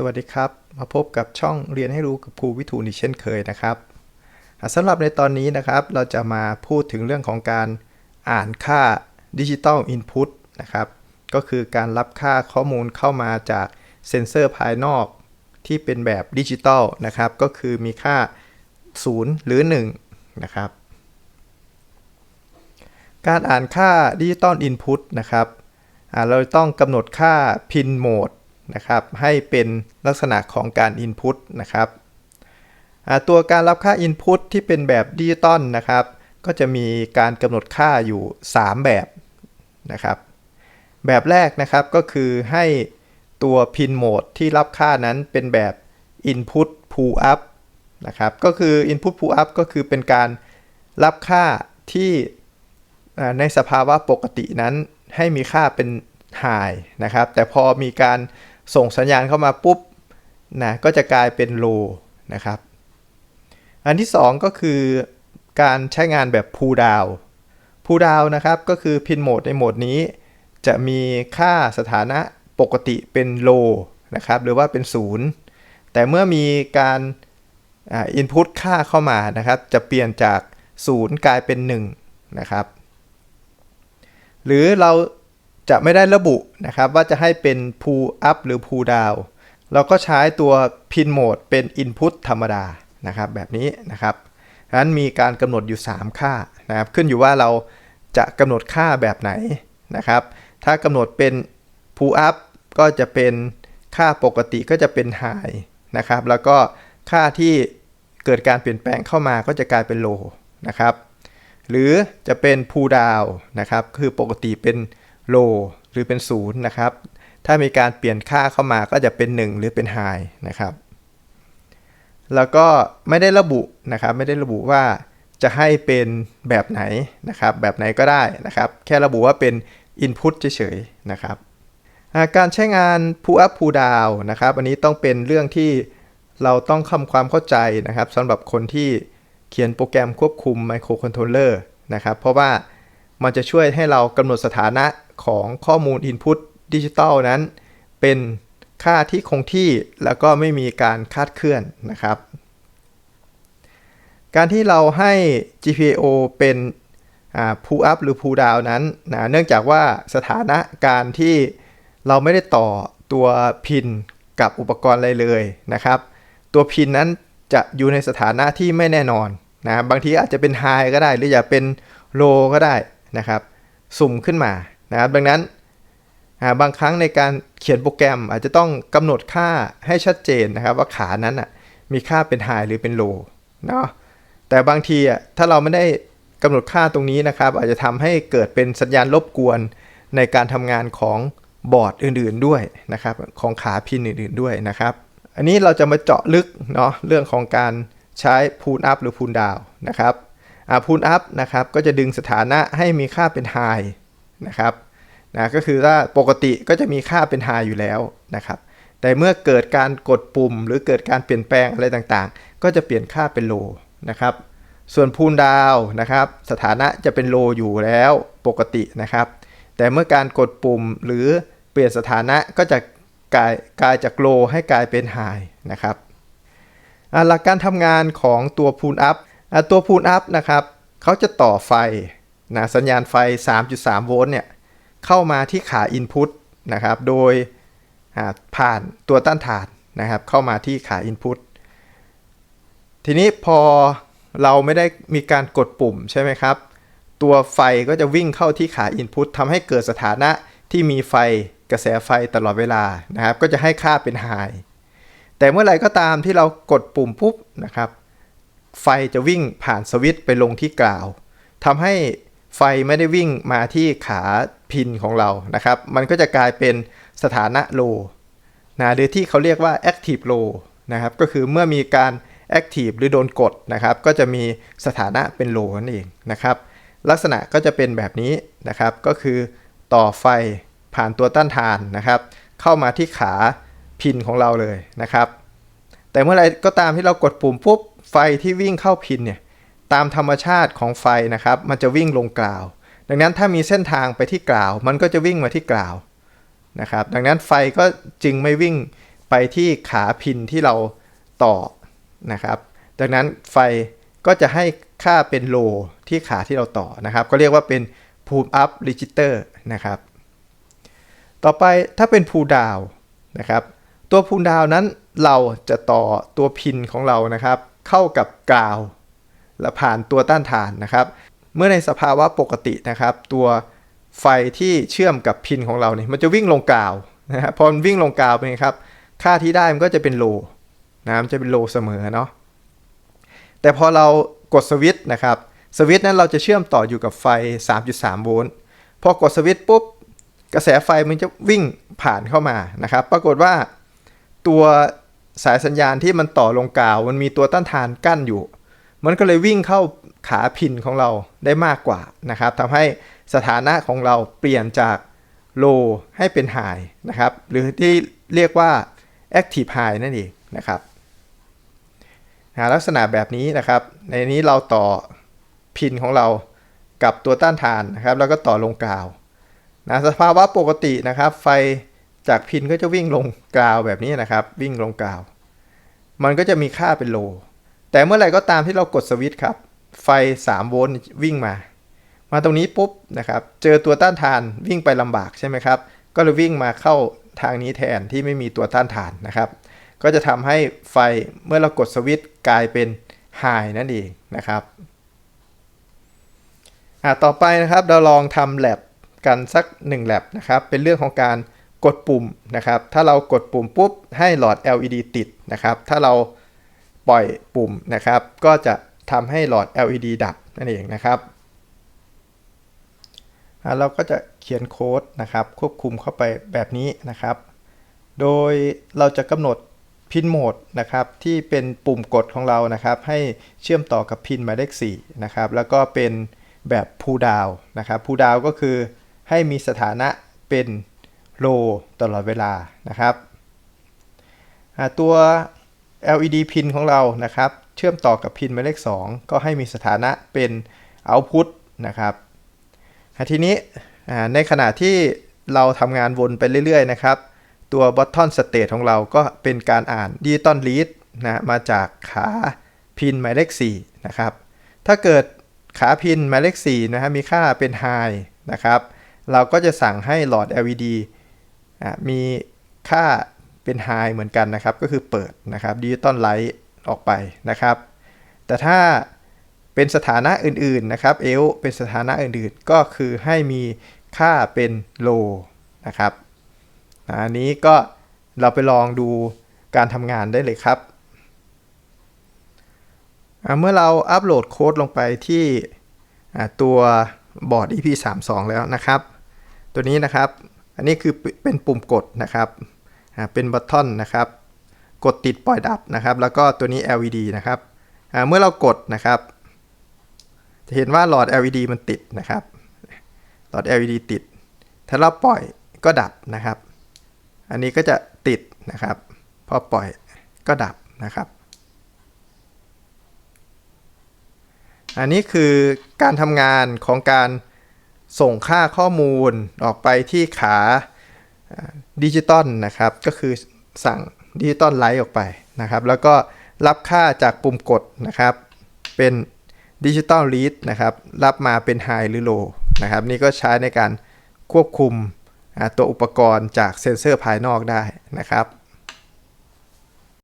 สวัสดีครับ มาพบกับช่องเรียนให้รู้กับครูวิทูลอีกเช่นเคยนะครับสำหรับในตอนนี้นะครับ เราจะมาพูดถึงเรื่องของการอ่านค่าดิจิตอลอินพุตนะครับ ก็คือการรับค่าข้อมูลเข้ามาจากเซ็นเซอร์ภายนอกที่เป็นแบบดิจิตอลนะครับ ก็คือมีค่า 0 หรือ 1 นะครับ การอ่านค่าดิจิตอลอินพุตนะครับเราต้องกำหนดค่า pin mode นะครับ ให้เป็นลักษณะของการ input นะครับตัวการรับค่า input ที่เป็นแบบดิจิตอลนะครับ ก็จะมีการกำหนดค่าอยู่ 3 แบบนะครับ แบบแรกนะครับก็คือให้ตัว pin mode ที่รับค่านั้นเป็นแบบ input pull up นะครับ ก็คือ input pull up ก็คือเป็นการรับค่าที่ในสภาวะปกตินั้นให้มีค่าเป็น high นะครับ แต่พอมีการ ส่งสัญญาณเข้ามาปุ๊บนะก็จะกลายเป็น low นะครับ อันที่ 2 ก็คือการใช้งานแบบ pull down pull down นะครับก็คือ pin mode ในโหมดนี้ จะมีค่าสถานะปกติเป็น low นะครับหรือว่าเป็น 0 แต่เมื่อมีการอ่า input ค่าเข้ามานะครับ จะเปลี่ยนจาก 0 กลายเป็น 1 นะครับ หรือเรา จะไม่ได้ระบุนะครับว่าจะให้เป็น pull up หรือ pull down เราก็ใช้ตัว pin mode เป็น input ธรรมดานะครับแบบนี้นะครับฉะนั้นมีการกำหนดอยู่ 3 ค่านะครับขึ้นอยู่ว่าเราจะกำหนดค่าแบบไหนนะครับ ถ้ากำหนดเป็น pull up ก็จะเป็นค่าปกติก็จะเป็น high นะครับ แล้วก็ค่าที่เกิดการเปลี่ยนแปลงเข้ามาก็จะกลายเป็น low นะครับ หรือจะเป็น pull down นะครับ คือปกติเป็น low หรือเป็น 0 นะครับ ถ้ามีการเปลี่ยนค่าเข้ามาก็จะเป็น 1 หรือเป็น high นะครับ แล้วก็ไม่ได้ระบุนะครับ ไม่ได้ระบุว่าจะให้เป็นแบบไหนนะครับ แบบไหนก็ได้นะครับ แค่ระบุว่าเป็น input เฉยๆนะครับ การใช้งาน pull up pull down นะครับ อันนี้ต้องเป็นเรื่องที่เราต้องทำความเข้าใจนะครับสำหรับคนที่เขียนโปรแกรมควบคุม microcontroller นะครับ เพราะว่า มันจะช่วยให้เรากำหนดสถานะของข้อมูล Input ดิจิตอลนั้น เป็นค่าที่คงที่แล้วก็ไม่มีการคาดเคลื่อนนะครับ การที่เราให้ GPIO เป็น pull up หรือ pull down นั้นนะเนื่องจากว่าสถานะการที่เราไม่ได้ต่อตัวพินกับอุปกรณ์อะไรเลยนะครับ ตัวพินนั้นจะอยู่ในสถานะที่ไม่แน่นอนนะบางทีอาจจะเป็น high ก็ได้ หรืออย่าเป็น low ก็ได้ นะครับสุ่มขึ้นมานะครับดังนั้นาบางครั้งในการเขียนโปรแกรมอาจจะต้องกำหนดค่าให้ชัดเจนนะครับ ว่าขานั้นอะมีค่าเป็น high หรือเป็น low เนาะแต่บางทีอะถ้าเราไม่ได้กำหนดค่าตรงนี้นะครับ อาจจะทำให้เกิดเป็นสัญญาณรบกวนในการทำงานของบอร์ดอื่นๆด้วยนะครับ ของขาพินอื่นๆด้วยนะครับ อันนี้เราจะมาเจาะลึกเนาะเรื่องของการใช้ pull up หรือ pull down นะครับ อ่า pull up นะครับก็จะดึงสถานะให้มีค่าเป็น high นะครับนะก็คือว่าปกติก็จะมีค่าเป็น high อยู่แล้วนะครับแต่เมื่อเกิดการกดปุ่ม หรือเกิดการเปลี่ยนแปลงอะไรต่างๆ ก็จะเปลี่ยนค่าเป็น low นะครับส่วน pull down นะครับสถานะจะเป็น low อยู่แล้วปกตินะครับ แต่เมื่อการกดปุ่มหรือเปลี่ยนสถานะก็จะกลายกลายจาก low ให้กลายเป็น high นะครับอ่าหลักการทำงานของตัว pull up อ่า ตัว pull up นะครับเขาจะต่อไฟนะสัญญาณไฟ 3.3 โวลต์เนี่ยเข้ามาที่ขา input นะครับโดยผ่านตัวต้านทานนะครับเข้ามาที่ขา input ทีนี้พอเราไม่ได้มีการกดปุ่มใช่ไหมครับ ตัวไฟก็จะวิ่งเข้าที่ขา Input ทำให้เกิดสถานะที่มีไฟกระแสไฟตลอดเวลานะครับ ก็จะให้ค่าเป็น High แต่เมื่อไรก็ตามที่เรากดปุ่มปุ๊บนะครับ ไฟจะวิ่งผ่านสวิตช์ไปลงที่กล่าวทำให้ไฟไม่ได้วิ่งมาที่ขาพินของเรานะครับ มันก็จะกลายเป็นสถานะ low นะหรือที่เขาเรียกว่า active low นะครับ ก็คือเมื่อมีการ active หรือโดนกดนะครับ ก็จะมีสถานะเป็น low นั่นเองนะครับ ลักษณะก็จะเป็นแบบนี้นะครับ ก็คือต่อไฟผ่านตัวต้านทานนะครับ เข้ามาที่ขาพินของเราเลยนะครับ แต่เมื่อไรก็ตามที่เรากดปุ่มปุ๊บไฟที่วิ่งเข้าพินเนี่ยตามธรรมชาติของไฟนะครับ มันจะวิ่งลงกล่าว ดังนั้นถ้ามีเส้นทางไปที่กล่าว มันก็จะวิ่งมาที่กล่าวนะครับ ดังนั้นไฟก็จึงไม่วิ่งไปที่ขาพินที่เราต่อนะครับ ดังนั้นไฟก็จะให้ค่าเป็นโลที่ขาที่เราต่อนะครับ ก็เรียกว่าเป็น pull up register นะครับ ต่อไปถ้าเป็น pull down นะครับ ตัว pull down นั้นเราจะต่อตัวพินของเรานะครับ เข้ากับกราวและผ่านตัวต้านทานนะครับ เมื่อในสภาวะปกตินะครับ ตัวไฟที่เชื่อมกับพินของเราเนี่ยมันจะวิ่งลงกาวนะครับพอมันวิ่งลงกาวไปครับ ค่าที่ได้มันก็จะเป็นโลนะมันจะเป็นโลเสมอเนาะแต่พอเรากดสวิตช์นะครับสวิตช์นั้นเราจะเชื่อมต่ออยู่กับไฟ 3.3 โวลต์พอกดสวิตช์ปุ๊บกระแสไฟมันจะวิ่งผ่านเข้ามานะครับ ปรากฏว่า ตัวสายสัญญาณที่มันต่อลงกาว มันมีตัวต้านทานกั้นอยู่ มันก็เลยวิ่งเข้าขาพินของเราได้มากกว่านะครับทำให้สถานะของเราเปลี่ยนจาก low ให้เป็น high นะครับ หรือที่เรียกว่า active high นั่นเองนะครับลักษณะแบบนี้นะครับ ในนี้เราต่อพินของเรากับตัวต้านทานนะครับ แล้วก็ต่อลงกาวนะสภาวะปกตินะครับ ไฟ จากพินก็จะวิ่งลงกาวแบบนี้นะครับ วิ่งลงกาว มันก็จะมีค่าเป็นโล แต่เมื่อไหร่ก็ตามที่เรากดสวิตช์ครับ ไฟ 3 โวลต์วิ่งมา มาตรงนี้ปุ๊บนะครับ เจอตัวต้านทานวิ่งไปลำบากใช่ไหมครับ ก็เลยวิ่งมาเข้าทางนี้แทนที่ไม่มีตัวต้านทานนะครับ ก็จะทำให้ไฟเมื่อเรากดสวิตช์กลายเป็นไฮนั่นเองนะครับอ่าต่อไปนะครับเราลองทำแ a บกันสัก1แ a บนะครับ เป็นเรื่องของการ กดปุ่มนะครับ ถ้าเรากดปุ่มปุ๊บให้หลอด LED ติดนะครับ ถ้าเราปล่อยปุ่มนะครับ ก็จะทำให้หลอด LED ดับนั่นเองนะครับเราก็จะเขียนโค้ดนะครับ ควบคุมเข้าไปแบบนี้นะครับ โดยเราจะกำหนดพินโหมดนะครับที่เป็นปุ่มกดของเรานะครับ ให้เชื่อมต่อกับพินหมายเลข4นะครับ แล้วก็เป็นแบบ pull down นะครับ pull down ก็คือให้มีสถานะเป็น low ตลอดเวลานะครับ ตัว LED พินของเรานะครับ เชื่อมต่อกับพินหมายเลข 2 ก็ให้มีสถานะเป็น output นะครับทีนี้ในขณะที่เราทำงานวนไปเรื่อยๆนะครับ ตัว bottom state ของเราก็เป็นการอ่าน digital read นะมาจากขาพินหมายเลข 4 นะครับ ถ้าเกิดขาพินหมายเลข 4 นะฮะมีค่าเป็น high นะครับ เราก็จะสั่งให้หลอด LED มีค่าเป็น high เหมือนกันนะครับ ก็คือเปิดนะครับ digital light ออกไปนะครับ แต่ถ้าเป็นสถานะอื่นๆนะครับ L เป็นสถานะอื่นๆ ก็คือให้มีค่าเป็น low นะครับอันนี้ก็เราไปลองดูการทำงานได้เลยครับ เมื่อเราอัปโหลดโค้ดลงไปที่ตัวบอร์ด EP32 แล้วนะครับ ตัวนี้นะครับ อันนี้คือเป็นปุ่มกดนะครับเป็นบัตทอนนะครับ กดติดปล่อยดับนะครับ แล้วก็ตัวนี้ LED นะครับเมื่อเรากดนะครับ จะเห็นว่าหลอด LED มันติดนะครับ หลอด LED ติด ถ้าเราปล่อยก็ดับนะครับ อันนี้ก็จะติดนะครับ พอปล่อยก็ดับนะครับ อันนี้คือการทำงานของการ ส่งค่าข้อมูลออกไปที่ขาดิจิตอลนะครับ ก็คือสั่งดิจิตอลไลท์ออกไปนะครับ แล้วก็รับค่าจากปุ่มกดนะครับ เป็นดิจิตอลรีดนะครับ รับมาเป็นไฮหรือโลนะครับ นี่ก็ใช้ในการควบคุมตัวอุปกรณ์จากเซ็นเซอร์ภายนอกได้นะครับ